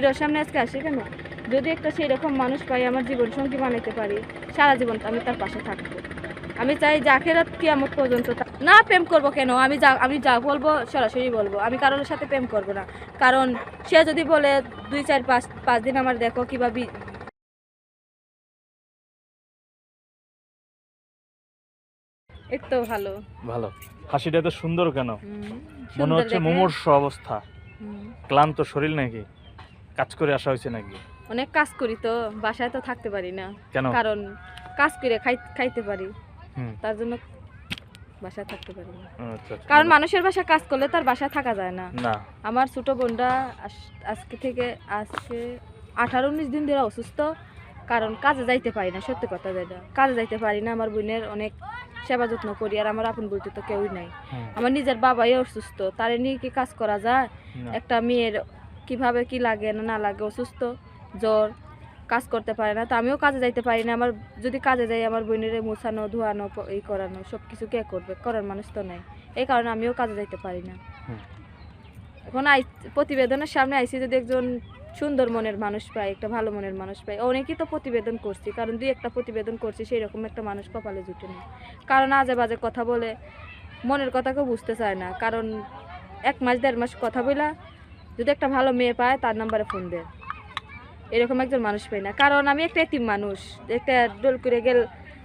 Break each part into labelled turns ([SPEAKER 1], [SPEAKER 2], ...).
[SPEAKER 1] ভিডিওর সামনে আজকে আসি কেন? যদি একটা সেই রকম মানুষ পাই আমার জীবন সঙ্গী বানাইতে পারি সারা জীবন আমি তার পাশে থাকব। আমি চাই যে আখেরাত কিয়ামত পর্যন্ত না প্রেম করব কেন? আমি যা আমি যা বলব সরাসরি বলব। আমি কারোর সাথে প্রেম করব না। কারণ সে যদি বলে দুই চার পাঁচ পাঁচ দিন আমার দেখো কিবা এই তো ভালো।
[SPEAKER 2] ভালো। হাসিটা তো সুন্দর কেন? মনে হচ্ছে। মুমূর্ষ অবস্থা। ক্লান্ত শরীর নাকি? কাজ করে আসা হয়েছে নাকি?
[SPEAKER 1] অনেক কাজ করি তো বাসায় তো থাকতে পারি না।
[SPEAKER 2] কেন?
[SPEAKER 1] কারণ কাজ করে খাইতে পারি। তার জন্য বাসায় থাকতে পারি না।
[SPEAKER 2] আচ্ছা, আচ্ছা।
[SPEAKER 1] কারণ মানুষের বাসায় কাজ করলে তার বাসায় থাকা যায় না।
[SPEAKER 2] না।
[SPEAKER 1] আমার ছোট বোনটা আজকে থেকে আজকে আঠারো উনিশ দিন ধরে অসুস্থ কারণ কাজে যাইতে পারি না সত্যি কথা যেটা। কাজে যাইতে পারি না আমার বোনের অনেক সেবা যত্ন করি আর আমার আপন বলতে তো কেউই নাই। আমার নিজের বাবাই অসুস্থ তারে নিয়ে কি কাজ করা যায়? একটা মেয়ের কীভাবে কি লাগে না না লাগে অসুস্থ জ্বর কাজ করতে পারে না। তো আমিও কাজে যাইতে পারি না। আমার যদি কাজে যাই আমার বোনের মোছানো ধোয়ানো এই করানো সব কিছু কে করবে? করার মানুষ তো নাই। এই কারণে আমিও কাজে যাইতে পারি না। এখন আই প্রতিবেদনের সামনে আইসি যদি একজন সুন্দর মনের মানুষ পাই একটা ভালো মনের মানুষ পাই অনেকেই তো প্রতিবেদন করছি। কারণ দুই একটা প্রতিবেদন করছি সেই রকম একটা মানুষ কপালে জুটে না। কারণ আজে বাজে কথা বলে মনের কথা কেউ বুঝতে চায় না। কারণ এক মাস দেড় মাস কথা বইলা যদি একটা ভালো মেয়ে পায়, তার নাম্বারে ফোন দেয় এরকম একজন মানুষ পাই না। কারণ আমি একটা এতিম মানুষ। একটা ডোল করে গেল,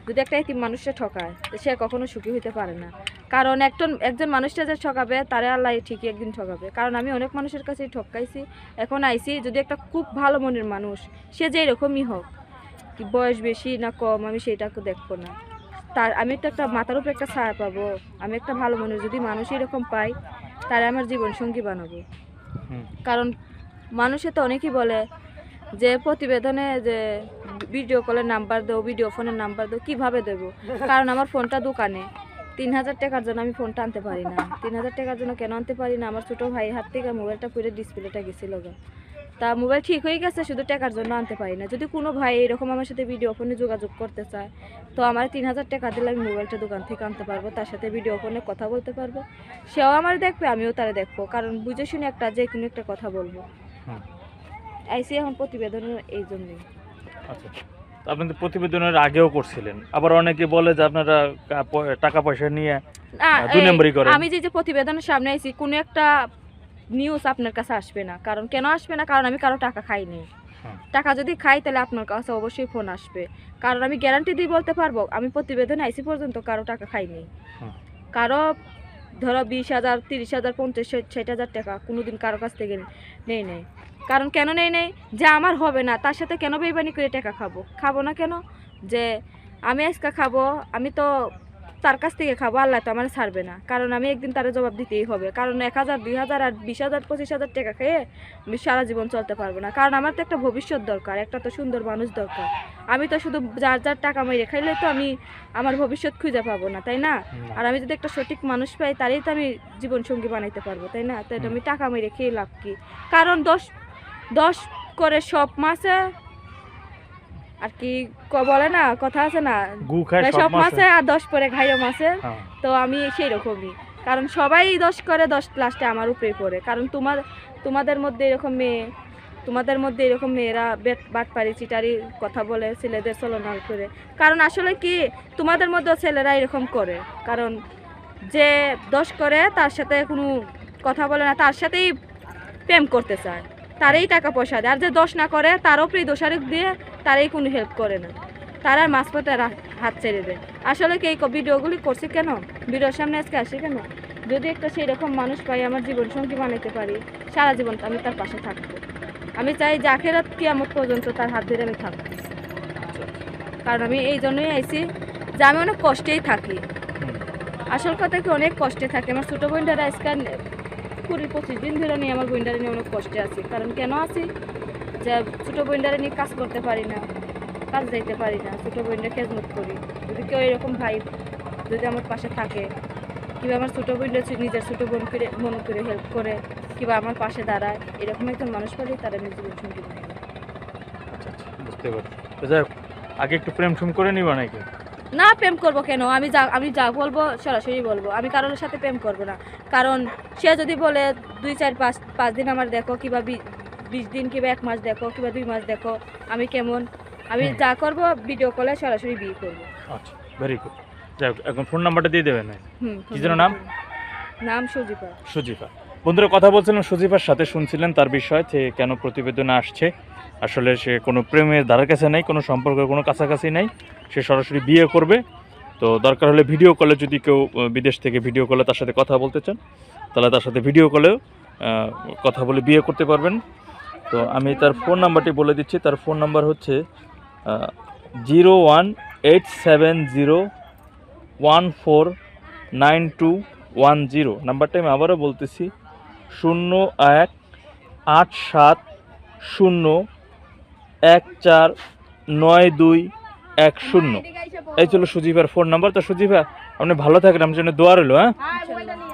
[SPEAKER 1] যদি একটা এতিম মানুষকে ঠকায় সে কখনো সুখী হইতে পারে না। কারণ একজন একজন মানুষটা যে ঠকাবে, তারে আল্লাহ ঠিকই একদিন ঠকাবে। কারণ আমি অনেক মানুষের কাছেই ঠকাইছি। এখন আইছি, যদি একটা খুব ভালো মনের মানুষ, সে যে এরকমই হোক বয়স বেশি না কম, আমি সেটাকে দেখব না। তার, আমি তো একটা মাথার উপরে একটা ছায়া পাবো। আমি একটা ভালো মনের, যদি মানুষ এরকম পাই তারে আমার জীবন সঙ্গী বানাবো। কারণ মানুষে তো অনেকেই বলে যে প্রতিবেদনে যে ভিডিও কলের নাম্বার দেবো ভিডিও ফোনের নাম্বার দেবো কীভাবে দেবো? কারণ আমার ফোনটা দোকানে। তিন হাজার টাকার জন্য আমি ফোনটা আনতে পারি না। তিন হাজার টাকার জন্য কেন আনতে পারি না? আমার ছোটো ভাই হাত থেকে মোবাইলটা পুরো ডিসপ্লেটা গেছিল গা। তা মোবাইল ঠিক হয়ে গেছে শুধু টাকার জন্য আনতে পারি না। যদি কোনো ভাই এরকম আমার সাথে ভিডিও ফোনে যোগাযোগ করতে চায় তো আমার তিন হাজার টাকা দিলে আমি মোবাইলটা দোকান থেকে আনতে পারব তার সাথে ভিডিও ফোনে কথা বলতে পারব। সেও আমার দেখবে আমিও তারা দেখব। কারণ বুঝে শুনে একটা যে কোনো একটা কথা বলব। আইসি এখন প্রতিবেদনের এই জন্যই।
[SPEAKER 2] আচ্ছা। তো আপনি তো প্রতিবেদনের আগেও করছিলেন। আবার অনেকে বলে যে আপনারা টাকা পয়সা নিয়ে দুই নম্বরই করেন।
[SPEAKER 1] আমি যে যে প্রতিবেদনের সামনে আইছি কোনো একটা নিউজ আপনার কাছে আসবে না। কারণ কেন আসবে না? কারণ আমি কারও টাকা খাইনি।
[SPEAKER 2] হুম।
[SPEAKER 1] টাকা যদি খাই তাহলে আপনার কাছে অবশ্যই ফোন আসবে। কারণ আমি গ্যারান্টি দিয়ে বলতে পারব আমি প্রতিবেদন আইসি পর্যন্ত কারও টাকা খাইনি। কারও ধরো বিশ হাজার, তিরিশ হাজার, পঞ্চাশ, ষাট হাজার টাকা কোনো দিন কারও কাছ থেকে নেই নেই। কারণ কেন নেই নেই? যে আমার হবে না, তার সাথে কেন বেইবানি করে টাকা খাব? খাব না কেন? যে আমি আজকে খাব, আমি তো তার কাছ থেকে খাব আল্লাহ তো আমার ছাড়বে না। কারণ আমি একদিন তার জবাব দিতেই হবে। কারণ এক হাজার দুই হাজার আর বিশ হাজার পঁচিশ হাজার টাকা খেয়ে আমি সারা জীবন চলতে পারব না। কারণ আমার তো একটা ভবিষ্যৎ দরকার একটা তো সুন্দর মানুষ দরকার। আমি তো শুধু যার যার টাকা মেরে খাইলে তো আমি আমার ভবিষ্যৎ খুঁজে পাবো না তাই না। আর আমি যদি একটা সঠিক মানুষ পাই তারই তো আমি জীবন সঙ্গী বানাইতে পারব তাই না? তাই আমি টাকা মেরে খেয়ে লাভ কি? কারণ দশ দশ করে সব মাসে আর কি বলে না কথা আছে না? ভাই,
[SPEAKER 2] সব মাসে
[SPEAKER 1] আর দশ পরে ঘাইরো মাসে
[SPEAKER 2] হ্যাঁ,
[SPEAKER 1] তো আমি সেই রকমই। কারণ সবাই দশ করে দশ লাস্টে আমার উপরে পড়ে। কারণ তোমার তোমাদের মধ্যে এরকম মেয়ে তোমাদের মধ্যে এরকম মেয়েরা বেট বাটপারি চিটারি কথা বলে ছেলেদের চলনা করে কারণ আসলে কি তোমাদের মধ্যে ছেলেরা এরকম করে। কারণ যে দোষ করে তার সাথে কোনো কথা বলে না তার সাথেই প্রেম করতে চায়। তারই টাকা পয়সা দেয়। আর যে দোষ না করে তার উপরেই দোষারোপ দিয়ে তারই কোনো হেল্প করে না। তার মাঝপথে হাত ছেড়ে দেয়। আসলে কি এই ভিডিওগুলি করছি কেন? ভিডিওর সামনে আজকে আসি কেন? যদি একটা সেই রকম মানুষ পাই, আমার জীবন সঙ্গী বানাইতে পারি, সারা জীবন আমি তার পাশে থাকব। আমি চাই যে আখেরাত কিয়ামত পর্যন্ত তার হাত ধরে আমি থাকব। কারণ আমি এই জন্যই আইছি যে আমি অনেক কষ্টেই থাকি। আসল কথা কি, অনেক কষ্টে থাকে। আমার ছোটো বোনটারা আজকে কুড়ি পঁচিশ দিন ধরে নিয়ে আমার বোনটারে নিয়ে অনেক কষ্টে আছি। কারণ কেন আছি? যে ছোটো বোনটারে নিয়ে কাজ করতে পারি না কাজ যাইতে পারি না ছোটো বোনটা খেজমত করি। যদি কেউ এরকম ভাই যদি আমার পাশে থাকে কিংবা আমার ছোটো বোনটা নিজের ছোটো বোন করে মন করে হেল্প করে কিংবা আমার পাশে দাঁড়ায় এরকম একজন মানুষ পালি তারা নিজের বানায়।
[SPEAKER 2] আচ্ছা, আচ্ছা, বুঝতে পারছি। আগে একটু প্রেম শুম করে নিবা নাকি?
[SPEAKER 1] না প্রেম করব কেন? আমি যা আমি যা বলব সরাসরি বলব। আমি কারোর সাথে প্রেম করব না। কারণ সে যদি বলে দুই চার পাঁচ পাঁচ দিন আমার দেখো কিবা বিশ দিন কিংবা এক মাস দেখো কিংবা দুই মাস দেখো আমি কেমন? আমি যা করব ভিডিও কলে সরাসরি বিয়ে করব।
[SPEAKER 2] আচ্ছা ভেরি গুড যাই হোক এখন ফোন নাম্বারটা দিয়ে দেবেন। কি যেন নাম?
[SPEAKER 1] নাম সুজিপা
[SPEAKER 2] সুজিফা বন্ধুরা কথা বলছিলাম সুজিফার সাথে শুনছিলেন তার বিষয় যে কেন প্রতিবেদনে আসছে। আসলে সে কোনো প্রেমের ধারের কাছে নেই কোনো সম্পর্কের কোনো কাছাকাছি নেই। সে সরাসরি বিয়ে করবে। তো দরকার হলে ভিডিও কলে যদি কেউ বিদেশ থেকে ভিডিও কলে তার সাথে কথা বলতে চান তাহলে তার সাথে ভিডিও কলেও কথা বলে বিয়ে করতে পারবেন। তো আমি তার ফোন নাম্বারটি বলে দিচ্ছি। তার ফোন নাম্বার হচ্ছে zero one eight seven zero one four nine two one zero নাম্বারটা আমি আবারও বলতেছি, শূন্য এক আট সাত শূন্য এক চার নয় দুই এক শূন্য। এই ছিল সুজিবার ফোন নাম্বার তো সুজিবা আপনি ভালো থাকেন। আমার জন্য দোয়া রইল হ্যাঁ?
[SPEAKER 1] ইনশাআল্লাহ।